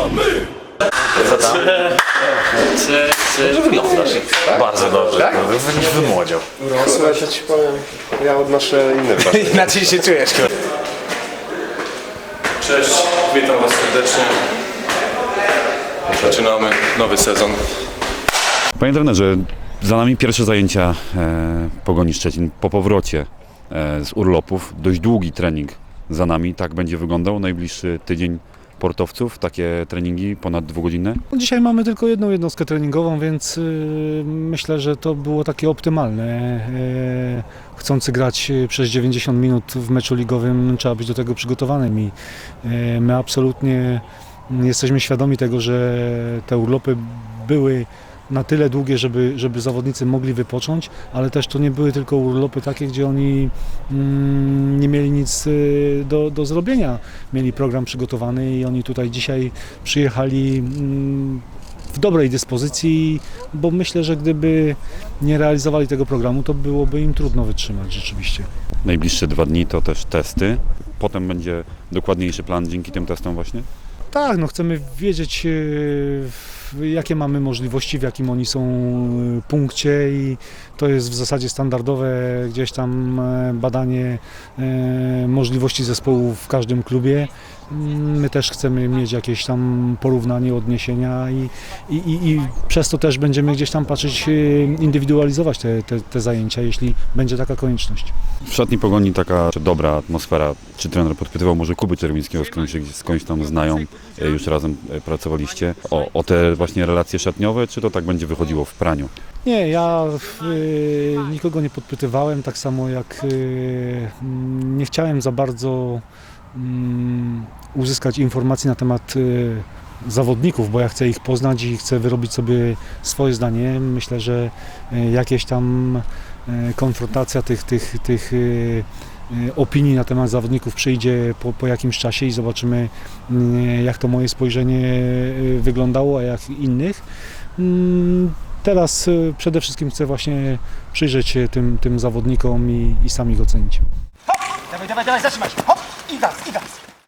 Dobrze wyglądasz. Bardzo dobrze. Tak? Wymłodział. Słuchaj, ja ci powiem, ja odnoszę inne wrażenie. Inaczej się czujesz, kurwa. Cześć, witam Was serdecznie. Zaczynamy nowy sezon. Panie trenerze, za nami pierwsze zajęcia e, Pogoni Szczecin po powrocie e, z urlopów. Dość długi trening za nami. Tak będzie wyglądał najbliższy tydzień portowców. Takie treningi ponad dwugodzinne. Dzisiaj mamy tylko jedną jednostkę treningową, więc y, myślę, że to było takie optymalne. Y, chcący grać przez 90 minut w meczu ligowym, trzeba być do tego przygotowanym i y, my absolutnie jesteśmy świadomi tego, że te urlopy były na tyle długie, żeby, żeby zawodnicy mogli wypocząć, ale też to nie były tylko urlopy takie, gdzie oni mm, nie mieli nic y, do, do zrobienia. Mieli program przygotowany i oni tutaj dzisiaj przyjechali mm, w dobrej dyspozycji, bo myślę, że gdyby nie realizowali tego programu, to byłoby im trudno wytrzymać rzeczywiście. Najbliższe dwa dni to też testy. Potem będzie dokładniejszy plan dzięki tym testom właśnie. Tak, no chcemy wiedzieć, w- jakie mamy możliwości, w jakim oni są e, punkcie i to jest w zasadzie standardowe gdzieś tam e, badanie e, możliwości zespołu w każdym klubie. Mm, My też chcemy mieć jakieś tam porównanie, odniesienia i, i, i, i przez to też będziemy gdzieś tam patrzeć, e, indywidualizować te, te, te zajęcia, jeśli będzie taka konieczność. W szatni Pogoni taka dobra atmosfera. Czy trener podpytywał może Kuby Czerwińskiego, skądś, skądś tam znają, e, już razem e, pracowaliście, o, o te właśnie relacje szatniowe, czy to tak będzie wychodziło w praniu? Nie, ja y, nikogo nie podpytywałem, tak samo jak y, mm, nie chciałem za bardzo mm, uzyskać informacji na temat y, zawodników, bo ja chcę ich poznać i chcę wyrobić sobie swoje zdanie. Myślę, że y, jakieś tam y, konfrontacja tych, tych, tych opinii na temat zawodników przyjdzie po, po jakimś czasie i zobaczymy, jak to moje spojrzenie wyglądało, a jak innych. Mm, Teraz przede wszystkim chcę właśnie przyjrzeć się tym, tym zawodnikom i, i sami ich ocenić. Dawaj, dawaj, dawaj, zatrzymaj się. Hop i gaz, i gaz.